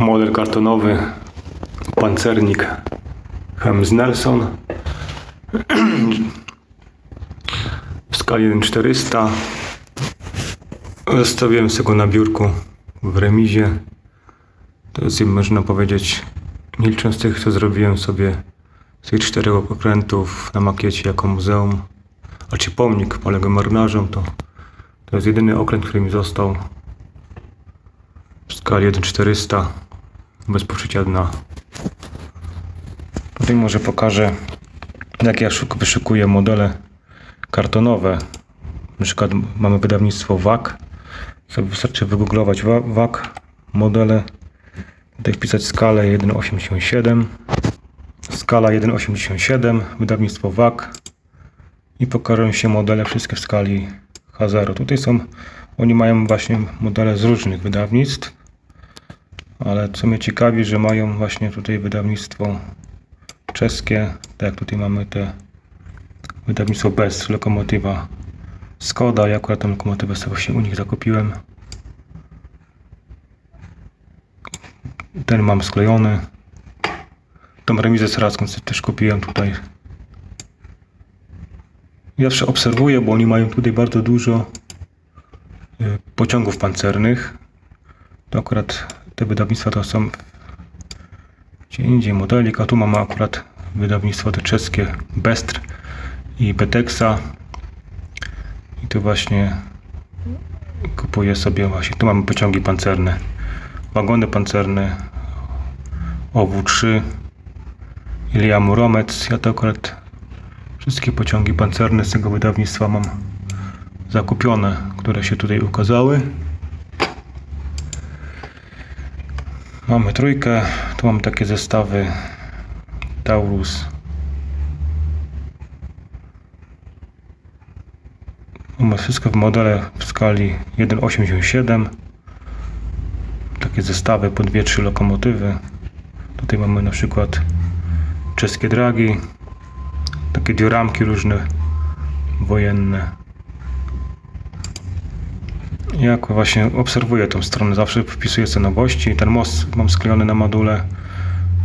Model kartonowy, pancernik Hems Nelson w skali 1400. Zostawiłem sobie go na biurku w remizie. To jest, można powiedzieć, nie licząc tych, co zrobiłem sobie z tych czterech okrętów na makiecie jako muzeum, a czy pomnik poległym marynarzom, to, to jest jedyny okręt, który mi został w skali 1400 bez poczucia dna. Tutaj może pokażę, jak ja szuk- wyszukuję modele kartonowe. Na przykład mamy wydawnictwo WAK. Sobie wystarczy wygooglować wa- WAK, modele. Tutaj wpisać skalę 1,87. Skala 1,87, wydawnictwo WAK. I pokażą się modele wszystkie w skali H0. Tutaj są, oni mają właśnie modele z różnych wydawnictw. Ale co mnie ciekawi, że mają właśnie tutaj wydawnictwo czeskie, tak jak tutaj mamy te wydawnictwo bez lokomotywa Skoda. Ja akurat tę lokomotywę sobie u nich zakupiłem. Ten mam sklejony. Tą remizę sobie też kupiłem tutaj. Ja Zawsze obserwuję, bo oni mają tutaj bardzo dużo y, pociągów pancernych. To akurat te wydawnictwa to są gdzie indziej modelik, a tu mamy akurat wydawnictwo te czeskie Bestr i Betexa. I tu właśnie kupuję sobie właśnie, tu mamy pociągi pancerne, wagony pancerne OW3 Ilia Muromec. Ja to akurat wszystkie pociągi pancerne z tego wydawnictwa mam zakupione, które się tutaj ukazały. Mamy trójkę, tu mam takie zestawy Taurus. Mamy wszystko w modele w skali 1,87. Takie zestawy po 2-3 lokomotywy. Tutaj mamy na przykład czeskie dragi, takie dioramki różne wojenne. Jak właśnie obserwuję tą stronę, zawsze wpisuję sobie nowości. Ten most mam sklejony na module,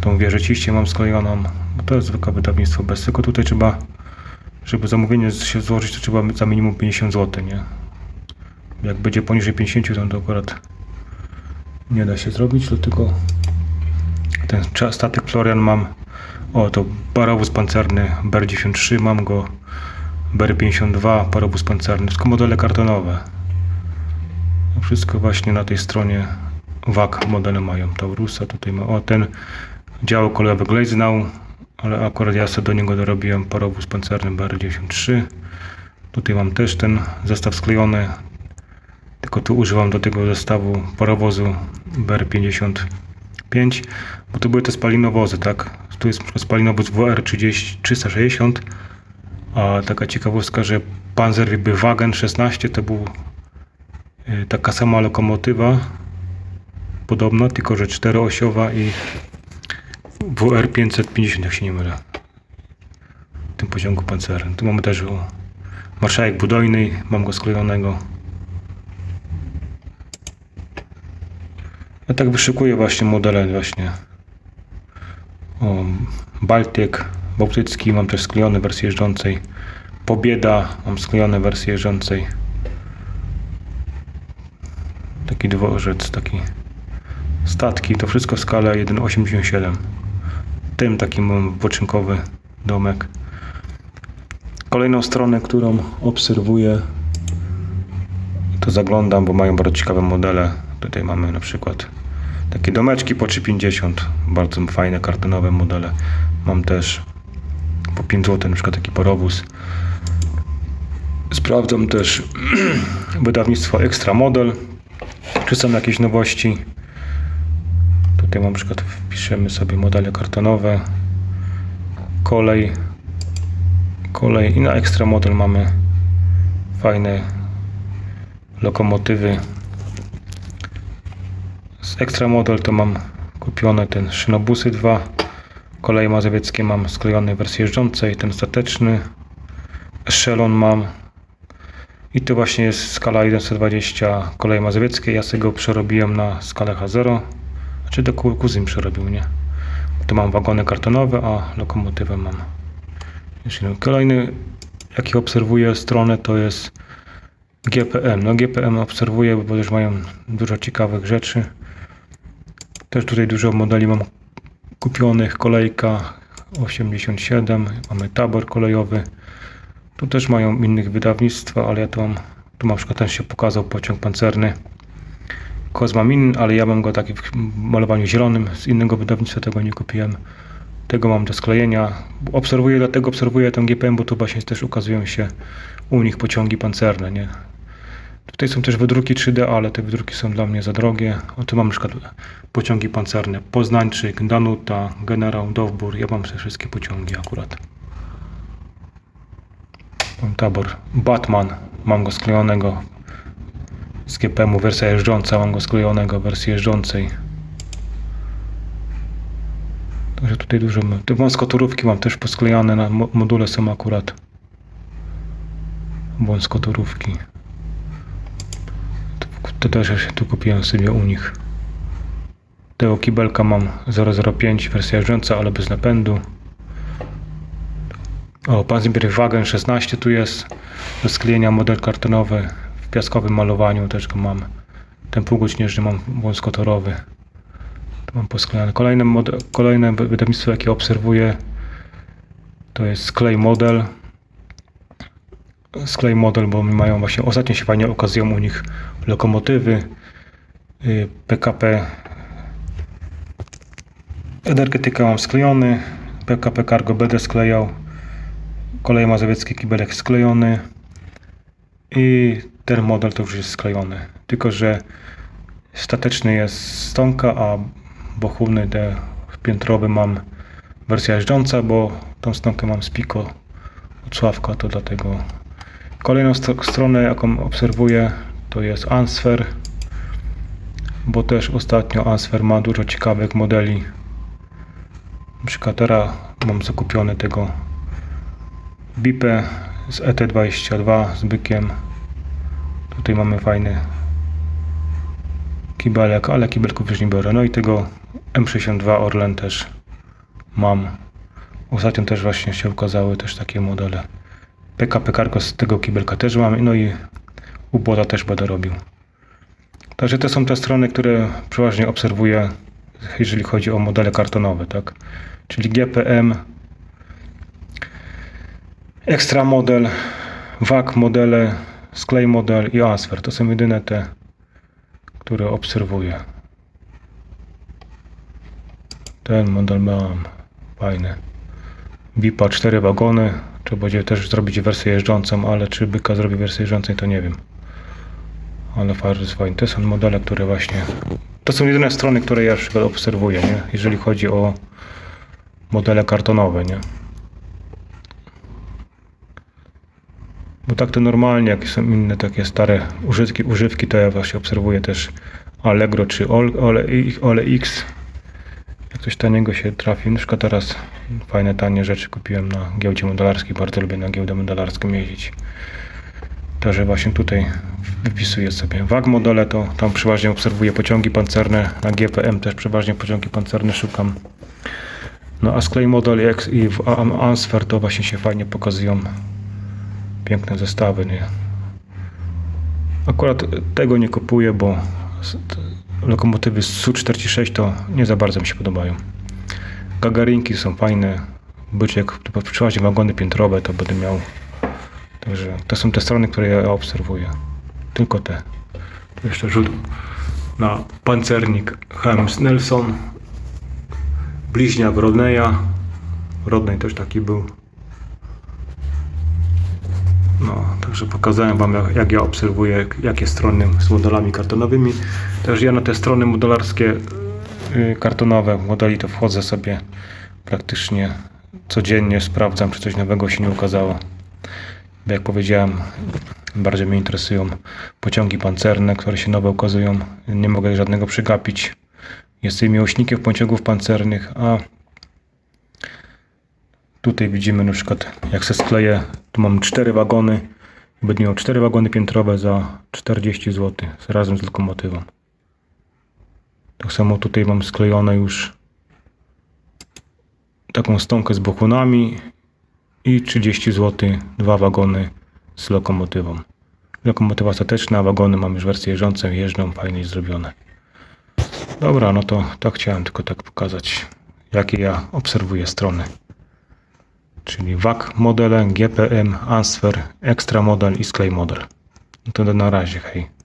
tą wieżę ciście mam sklejoną. Bo to jest zwykłe wydawnictwo bez tylko tutaj trzeba, żeby zamówienie się złożyć, to trzeba za minimum 50 zł, nie? Jak będzie poniżej 50, to, to akurat nie da się zrobić, dlatego ten statek Florian mam. O, to parowóz pancerny BR-93, mam go BR-52, parowóz pancerny, wszystko modele kartonowe. Wszystko właśnie na tej stronie WAK modele mają. Taurusa tutaj ma. O, ten dział kolejowy Gleisenau, ale akurat ja sobie do niego dorobiłem parowóz pancerny BR-93. Tutaj mam też ten zestaw sklejony, tylko tu używam do tego zestawu parowozu BR-55, bo to były te spalinowozy, tak? Tu jest spalinowóz WR-360, a taka ciekawostka, że Panzer Wagen 16 to był taka sama lokomotywa podobna, tylko że czteroosiowa i WR 550 jak się nie mylę. W tym pociągu pancernym. Tu mamy też marszałek Budojny mam go sklejonego ja tak wyszukuję właśnie modele właśnie. O, Baltyk Bałtycki mam też sklejone wersje jeżdżącej. Pobieda mam sklejone wersje jeżdżącej taki dworzec, taki statki, to wszystko skala 1,87. Tym takim mam wypoczynkowy domek. Kolejną stronę, którą obserwuję, to zaglądam, bo mają bardzo ciekawe modele. Tutaj mamy na przykład takie domeczki po 3,50. Bardzo fajne kartonowe modele. Mam też po 5 zł, na przykład taki parowóz. Sprawdzam też wydawnictwo Extra Model czy są jakieś nowości. Tutaj mam przykład wpiszemy sobie modele kartonowe, kolej, kolej. I na ekstra model mamy fajne lokomotywy. Z ekstra model to mam kupione ten szynobusy 2, koleje mazowieckie mam sklejone w wersji jeżdżącej, ten stateczny, Echelon mam i to właśnie jest skala 120 kolei mazowieckiej. Ja sobie go przerobiłem na skalę H0, Czy to ku- kuzyn przerobił, nie? Tu mam wagony kartonowe, a lokomotywę mam. Kolejny, jaki obserwuję stronę, to jest GPM. No GPM obserwuję, bo też mają dużo ciekawych rzeczy. Też tutaj dużo modeli mam kupionych. Kolejka 87, mamy tabor kolejowy. Tu też mają innych wydawnictwa, ale ja tu mam, tu na przykład ten się pokazał pociąg pancerny. Koz mam inny, ale ja mam go taki w malowaniu zielonym, z innego wydawnictwa tego nie kupiłem. Tego mam do sklejenia. Obserwuję, dlatego obserwuję ten GPM, bo tu właśnie też ukazują się u nich pociągi pancerne, nie? Tutaj są też wydruki 3D, ale te wydruki są dla mnie za drogie. O, tu mam na przykład pociągi pancerne. Poznańczyk, Danuta, Generał, Dowbór. Ja mam te wszystkie pociągi akurat. Tabor. Batman. Mam go sklejonego z GPM-u. Wersja jeżdżąca. Mam go sklejonego wersji jeżdżącej. Także tutaj dużo. Te wąskotorówki mam też posklejane. Na mo- module są akurat wąskotorówki. To też ja się tu kupiłem sobie u nich. Tego kibelka mam 005, wersja jeżdżąca, ale bez napędu. O, Panzerbeer Wagen 16 tu jest. Do sklejenia model kartonowy w piaskowym malowaniu też go mam. Ten półgodźnieżny mam wąskotorowy. Tu mam posklejane. Kolejne, model, kolejne wy- wydawnictwo jakie obserwuję to jest Sklej Model. Sklej Model, bo mają właśnie ostatnio się fajnie okazują u nich lokomotywy y, PKP energetyka mam sklejony PKP Cargo będę sklejał Koleje mazowieckie kibelek sklejony. I ten model to już jest sklejony. Tylko, że stateczny jest stonka, a bochówny te piętrowy mam. Wersja jeżdżąca, bo tą stonkę mam z Pico od Sławka, to dlatego. Kolejną st- stronę, jaką obserwuję, to jest Answer, bo też ostatnio Answer ma dużo ciekawych modeli. Na przykład teraz mam zakupiony tego Bipę z ET22 z bykiem. Tutaj mamy fajny kibelek, ale kibelków już nie biorę. No i tego M62 Orlen też mam. Ostatnio też właśnie się ukazały też takie modele. PKP Cargo z tego kibelka też mam, no i ubota też będę robił. Także to są te strony, które przeważnie obserwuję, jeżeli chodzi o modele kartonowe, tak? Czyli GPM, Extra Model, WAG modele, Sklej Model i Answer. To są jedyne te, które obserwuję. Ten model mam, fajny. Bipa 4 wagony. Trzeba będzie też zrobić wersję jeżdżącą, ale czy byka zrobi wersję jeżdżącą, to nie wiem. Ale fajnie jest fajny. To są modele, które właśnie. To są jedyne strony, które ja obserwuję, nie? jeżeli chodzi o modele kartonowe, nie? Bo tak to normalnie, jak są inne takie stare używki, używki to ja właśnie obserwuję też Allegro czy Ole, Ole, Ole X. Jak coś taniego się trafi, na przykład teraz fajne, tanie rzeczy kupiłem na giełdzie modelarskiej, bardzo lubię na giełdę modelarską jeździć. Także właśnie tutaj wypisuję sobie WAG modele, to tam przeważnie obserwuję pociągi pancerne, na GPM też przeważnie pociągi pancerne szukam. No a Sklej model i w Answer to właśnie się fajnie pokazują piękne zestawy, nie? Akurat tego nie kupuję, bo lokomotywy z Su-46 to nie za bardzo mi się podobają. Gagarinki są fajne. Byczek, to przeważnie wagony piętrowe to będę miał. Także to są te strony, które ja obserwuję. Tylko te. Tu jeszcze rzut na pancernik Helms Nelson. Bliźniak Rodneya. Rodney też taki był. No, także pokazałem Wam, jak, jak ja obserwuję, jakie strony z modelami kartonowymi. Też ja na te strony modelarskie y, kartonowe modeli to wchodzę sobie praktycznie codziennie, sprawdzam, czy coś nowego się nie ukazało. Bo jak powiedziałem, bardziej mnie interesują pociągi pancerne, które się nowe ukazują. Nie mogę żadnego przegapić. Jestem miłośnikiem pociągów pancernych, a Tutaj widzimy na przykład, jak se skleję, tu mam cztery wagony. Będę miał cztery wagony piętrowe za 40 zł razem z lokomotywą. Tak samo tutaj mam sklejone już taką stonkę z bokunami i 30 zł dwa wagony z lokomotywą. Lokomotywa stateczna, a wagony mam już wersję jeżdżącą, jeżdżą, fajnie zrobione. Dobra, no to tak chciałem tylko tak pokazać, jakie ja obserwuję strony. Czyli WAG modele, GPM, Answer, Extra Model i Sklej Model. No to na razie, hej.